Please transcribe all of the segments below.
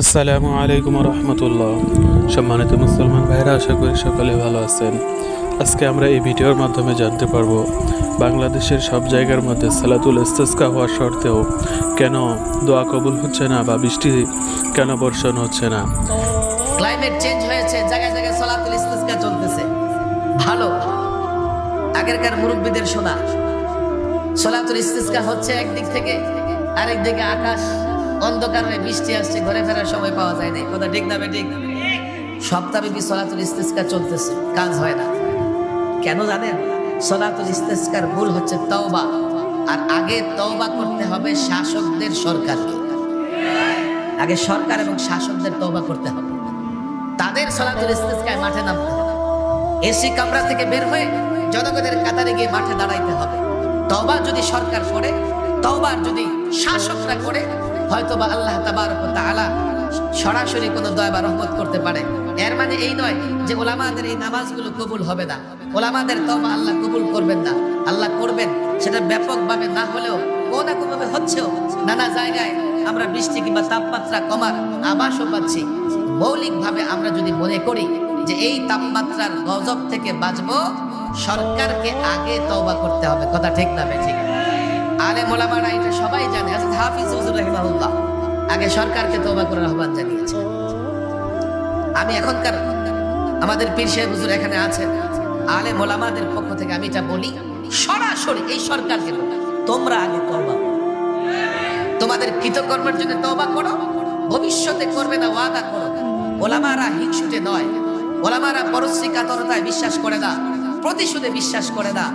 আসসালামু আলাইকুম রহমতুল্লাহ সম্মানিত মুসলমান ভাইরা আশা করি সকলে ভালো আছেন। আজকে আমরা এই ভিডিওর মাধ্যমে জানতে পারব, বাংলাদেশের সব জায়গার মধ্যে সালাতুল ইস্তেস্কা হওয়ার সত্ত্বেও কেন দোয়া কবুল হচ্ছে না বা বৃষ্টি কেন বর্ষণ হচ্ছে না? ক্লাইমেট চেঞ্জ হয়েছে, জায়গায় জায়গায় সলাতুল ইস্তিসকা চলতেছে। ভালো। আগেরকার মুরব্বীদের শোনা। সলাতুল ইস্তিসকা হচ্ছে একদিক থেকে আরেক দিকে আকাশ। অন্ধকার বৃষ্টি আসছে, ঘরে ফেরার সময় পাওয়া যায় না কথা ঠিক না ঠিক? সপ্তাহব্যাপী সলাতুল ইস্তিসকা চলতেছে? কাজ হয় না। কেন জানেন? সলাতুল ইস্তিসকার মূল হচ্ছে তওবা। আর আগে তওবা করতে হবে শাসকদের সরকারকে। আগে সরকার এবং শাসকদের তওবা করতে হবে। তাদের সলাতুল ইস্তিসকায় মাঠে নামতে হবে। এসি কামরা থেকে বের হয়ে জনগণের কাতারে গিয়ে মাঠে দাঁড়াইতে হবে। তওবা যদি সরকার করে তওবার যদি শাসকরা করে হয়তো বা আল্লাহ তাবারক তাআলা সরাসরি কোনো দয়া বা রহমত করতে পারে। এর মানে এই নয় যে ওলামাদের এই নামাজগুলো কবুল হবে না। ওলামাদের তওবা আল্লাহ কবুল করবেন না। আল্লাহ করবেন, সেটা ব্যাপকভাবে না হলেও কোনো না কোনোভাবে হচ্ছেও নানা জায়গায় আমরা বৃষ্টি কিংবা তাপমাত্রা কমার আভাসও পাচ্ছি। মৌলিকভাবে আমরা যদি মনে করি যে এই তাপমাত্রার গজব থেকে বাঁচবো, সরকারকে আগে তওবা করতে হবে। কথা ঠিক না ঠিক আলে মোলামারা এটা হাফিজ হুজুর আগে সরকারকে করার আহ্বান জানিয়েছে। আমি এখনকার আমাদের পীর সাহেব হুজুর এখানে আছেন আলে মোলামাদের পক্ষ থেকে আমি এটা বলি, সরাসরি এই সরকারকে তোমরা আগে তওবা তোমাদের কৃতকর্মের জন্য তওবা করো, ভবিষ্যতে করবে না ওয়াদা করো। ওলামারা হিংসুটে নয়, ওলামারা পরশ্রী কাতরতায় বিশ্বাস করে না, প্রতিশোধে বিশ্বাস করে না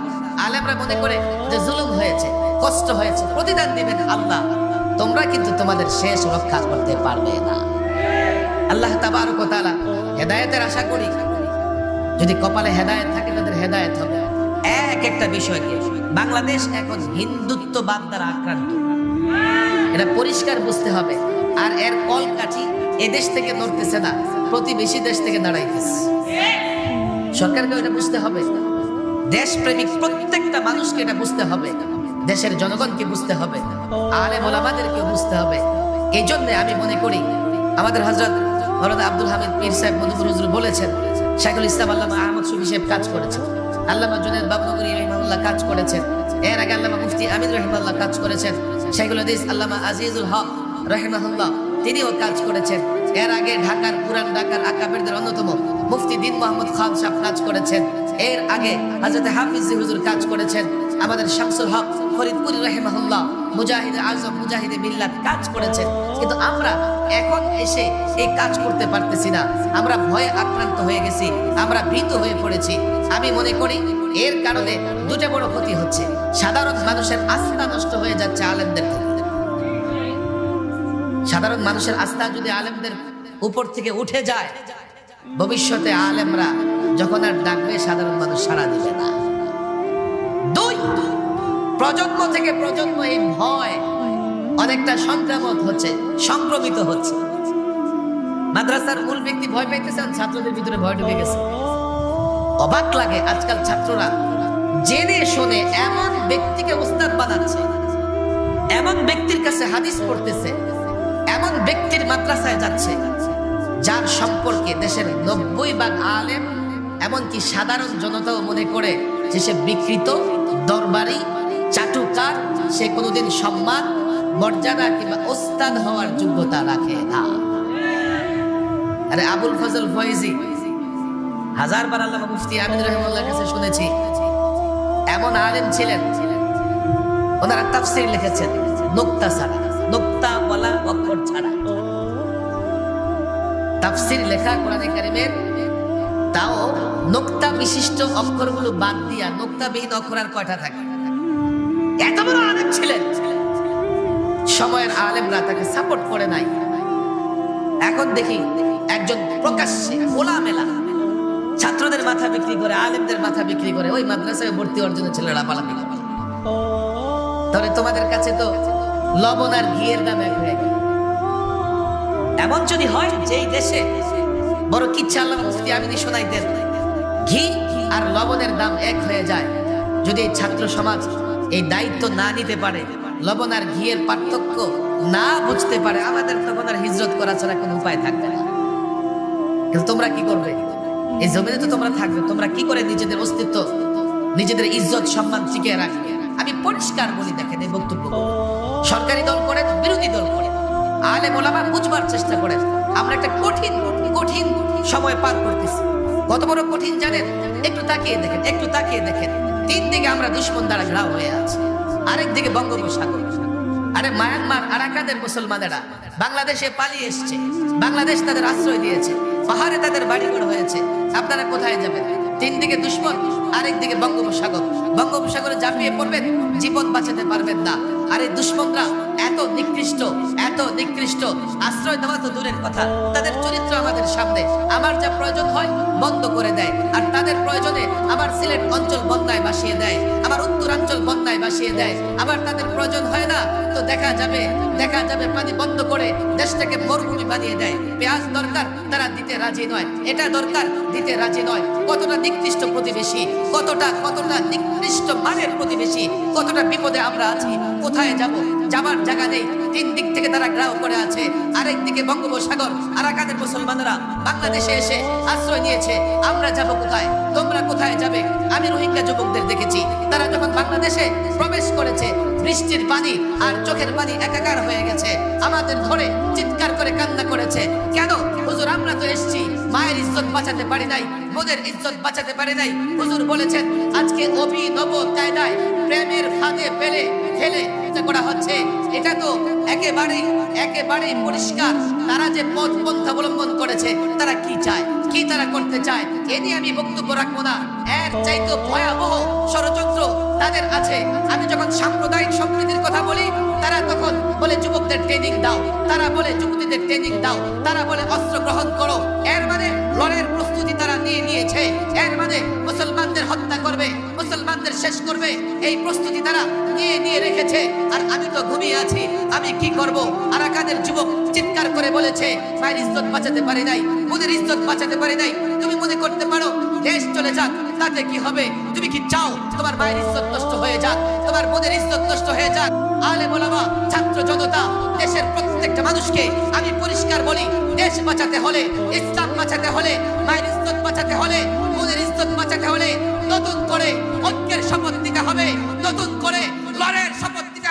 আলেমরা মনে করে যে জুলুম হয়েছে, কষ্ট হয়েছে, প্রতিদান দিবেন আল্লাহ। তোমরা কিন্তু তোমাদের শেষ রক্ষা করতে পারবে না। আল্লাহ তাবারক ওয়া তাআলা হেদায়েতের আশা করি, যদি কপালে হেদায়েত থাকে তাদের হেদায়েত হবে। এক একটা বিষয়কে বাংলাদেশ এখন হিন্দুত্ববাদ দ্বারা আক্রান্ত। এটা পরিষ্কার বুঝতে হবে। আর এর কলকাঠি এদেশ থেকে নড়তেছে না, প্রতিবেশী দেশ থেকে দাঁড়াইতেছে। সরকারকে এটা বুঝতে হবে। দেশপ্রেমিক প্রত্যেকটা মানুষকে এটা বুঝতে হবে। দেশের জনগণকে বুঝতে হবে। আলে মোলামাদেরকে বুঝতে হবে। এই জন্য আমি মনে করি, আমাদের হজরত হরদ আব্দুল হামিদ পীর সাহেব মধুপুর হুজুর বলেছেন, শাইখুল ইসলাম আল্লামা আহমদ সুফি সাহেব কাজ করেছেন, আল্লামা জুনেদ বাবনগরী রহিমাহুল্লাহ কাজ করেছেন, এর আগে আল্লামা মুফতি আমিদ রহিমাল্লাহ কাজ করেছেন, শাইখুল হাদিস আল্লামা আজিজুল হক রহিমাহুল্লাহ তিনিও কাজ করেছেন। এর আগে ঢাকার পুরান ঢাকার আকাবেরদের অন্যতম মুফতি দিন মোহাম্মদ খান সাহেব কাজ করেছেন। এর আগে হাজরত হাফিজ হুজুর কাজ করেছেন, আমাদের শামসুল হক ফরিদপুরি রহিমাহুল্লাহ মুজাহিদ আজম মুজাহিদে মিল্লাত কাজ করেছেন। কিন্তু আমরা এখন এসে এই কাজ করতে পারতেছি না। আমরা ভয়ে আক্রান্ত হয়ে গেছি, আমরা ভীত হয়ে পড়েছি। আমি মনে করি এর কারণে দুটো বড় ক্ষতি হচ্ছে। সাধারণ মানুষের আস্থা নষ্ট হয়ে যাচ্ছে আলেমদের সাধারণ মানুষের আস্থা যদি আলেমদের উপর থেকে উঠে যায় ভবিষ্যতে আলেমরা যখন আর ডাকবে সাধারণ মানুষ সাড়া দিবে না। দুই, প্রজন্ম থেকে প্রজন্ম এই ভয় অনেকটা সংক্রামক হচ্ছে, সংক্রমিত হচ্ছে। মাদ্রাসার মূল ব্যক্তি ভয় পাইতেছেন ছাত্রদের ভিতরে ভয় ঢুকে গেছে। অবাক লাগে আজকাল ছাত্ররা জেনে শুনে এমন ব্যক্তিকে উস্তাদ বানাচ্ছে, এমন ব্যক্তির কাছে হাদিস পড়তেছে, এমন ব্যক্তির মাদ্রাসায় যাচ্ছে যার সম্পর্কে দেশের নব্বই ভাগ আলেম, এমনকি সাধারণ জনতাও মনে করে যে সে বিকৃত, দরবারি, চাটুকার, সে কোনোদিন সম্মান, মর্যাদা কিংবা ওস্তাদ হওয়ার যোগ্যতা রাখে না। আরে আবুল ফজল ফয়েজি হাজার বার আল্লাহ মুফতি আমিদ রহমুল্লাহ কাছে শুনেছি, এমন আলেম ছিলেন, ওনারা তাফসির লিখেছেন, নোক্তা ছাড়া, নোক্তা বলা অক্ষর ছাড়া। তাফসির লেখা কোরআনে কারিমের, তাও নোক্তা বিশিষ্ট অক্ষরগুলো বাদ দিয়া নোক্তাবিহীন অক্ষর আর কয়টা থাকে? এত বড় আলেম ছিলেন। সময়ের আলেমরা তাকে সাপোর্ট করে নাই। এখন দেখি একজন প্রকাশ্যে খোলামেলা ছাত্রদের মাথা বিক্রি করে, আলেমদের মাথা বিক্রি করে, ওই মাদ্রাসায় ভর্তি অর্জনের ছেলেরা পালাপি করে তাহলে তোমাদের কাছে তো লবণ আর ঘিয়ের দাম এক হয়ে গেল। এমন যদি হয়, যেই দেশে বড় কিচ্ছা আল্লাহ মুফতি আমিনি শোনাইতেন ঘি আর লবণের দাম এক হয়ে যায়। যদি এই ছাত্র সমাজ এই দায়িত্ব না নিতে পারে, লবণ আর ঘিয়ের পার্থক্য না বুঝতে পারে, আমাদের তখন আর হিজরত করা ছাড়া কোনো উপায় থাকবে না। কিন্তু তোমরা কি করবে? এই জমিনে তো তোমরা থাকবে, তোমরা কি করে নিজেদের অস্তিত্ব, নিজেদের ইজ্জত, সম্মান টিকিয়ে রাখবে? আমি পরিষ্কার বলি, দেখেন এই বক্তব্য। সরকারি দল করে বিরোধী দল করে। আলে মোলামা বুঝবার চেষ্টা করেন। আমরা একটা কঠিন কঠিন সময় পার করতেছি। কত বড় কঠিন জানেন? একটু তাকিয়ে দেখেন, একটু তাকিয়ে দেখেন। তিন দিকে আমরা দুশ্মন দ্বারা ঘেরাও হয়ে আছি। আরেক দিকে বঙ্গোপসাগর। আরে মায়ানমার আরাকানের মুসলমানেরা বাংলাদেশে পালিয়ে এসছে। বাংলাদেশ তাদের আশ্রয় দিয়েছে। পাহাড়ে তাদের বাড়িঘর হয়েছে। আপনারা কোথায় যাবেন? তিন দিকে দুশ্মন, আরেক দিকে বঙ্গোপসাগর। বঙ্গোপসাগরে ঝাঁপিয়ে পড়বেন, জীবন বাঁচাতে পারবেন না। আরে দুশ্মনরা, এত নিকৃষ্ট এত নিকৃষ্ট। আশ্রয় দেওয়া তো দূরের কথা। তাদের সামনে আমার যা প্রয়োজন হয় বন্ধ করে দেয়। আর তাদের প্রয়োজনে আমার সিলেট অঞ্চল বন্যায় ভাসিয়ে দেয়, আমার উত্তরাঞ্চল বন্যায় ভাসিয়ে দেয়। আবার তাদের প্রয়োজন হয় না, তো দেখা যাবে দেখা যাবে পানি বন্ধ করে দেশটাকে মরুভূমি বানিয়ে দেয়। পেঁয়াজ দরকার, তারা দিতে রাজি নয়। এটা দরকার, দিতে রাজি নয়। কতটা নিকৃষ্ট প্রতিবেশী, কতটা কতটা নিকৃষ্ট মানের প্রতিবেশী, কতটা বিপদে আমরা আছি, কোথায় যাব, যাবার জায়গা নেই। তিন দিক থেকে তারা গ্রাহ করে আছে। আরেক দিকে বঙ্গোপসাগর। আরাকানের মুসলমানরা বাংলাদেশে এসে আশ্রয় নিয়েছে। আমরা যাব কোথায়? তোমরা কোথায় যাবে? আমি রোহিঙ্গা যুবকদের দেখেছি। তারা যখন বাংলাদেশে প্রবেশ করেছে, বৃষ্টির পানি আর চোখের পানি একাকার হয়ে গেছে। আমাদের ঘরে চিৎকার করে কান্না করেছে। কেন? হুজুর, আমরা তো এসেছি। মায়ের ইজ্জত বাঁচাতে পারি নাই। বোনের ইজ্জত বাঁচাতে পারি নাই। হুজুর বলেছেন, আজকে অভিনব কায়দায় প্রেমের ফাঁদে ফেলে ফেলে করা হচ্ছে। এটা তো একেবারে একেবারে পরিষ্কার তারা যে পথ পন্থা অবলম্বন করেছে তারা কি চায়? কি তারা করতে চায়। এ নিয়ে আমি বক্তব্য রাখব না। এর চাইতে ভয়াবহ ষড়যন্ত্র তাদের আছে। আমি যখন সাম্প্রদায়িক সম্প্রীতির কথা বলি, তারা তখন বলে, যুবকদের ট্রেনিং দাও। তারা বলে, যুবতীদের ট্রেনিং দাও। তারা বলে, অস্ত্র গ্রহণ করো। এর মানে লড়াইয়ের প্রস্তুতি তারা নিয়ে নিয়েছে। এর মানে মুসলমানদের হত্যা করবে, মুসলমানদের শেষ করবে। এই প্রস্তুতি তারা নিয়ে নিয়ে রেখেছে। আর আমি তো ঘুমিয়ে আছি। আমি কি করব? আরাকানের যুবক চিৎকার করে বলেছে ইজ্জত বাঁচাতে পারি নাই। মোদের ইজ্জত বাঁচাতে পারি নাই, তুমি মনে করতে পারো। দেশ চলে যাক, তাতে কি হবে? তুমি কি চাও তোমার মায়ের ইজ্জত নষ্ট হয়ে যাক, তোমার বোনের ইজ্জত নষ্ট হয়ে যাক? আলে বলামা ছাত্র জনতা, দেশের প্রত্যেকটা মানুষকে আমি পরিষ্কার বলি, দেশ বাঁচাতে হলে, ইসলাম বাঁচাতে হলে, মায়ের ইজ্জত বাঁচাতে হলে বোনের ইজ্জত বাঁচাতে হলে নতুন করে ঐক্যের শপথ নিতে হবে, নতুন করে লড়াইয়ের শপথ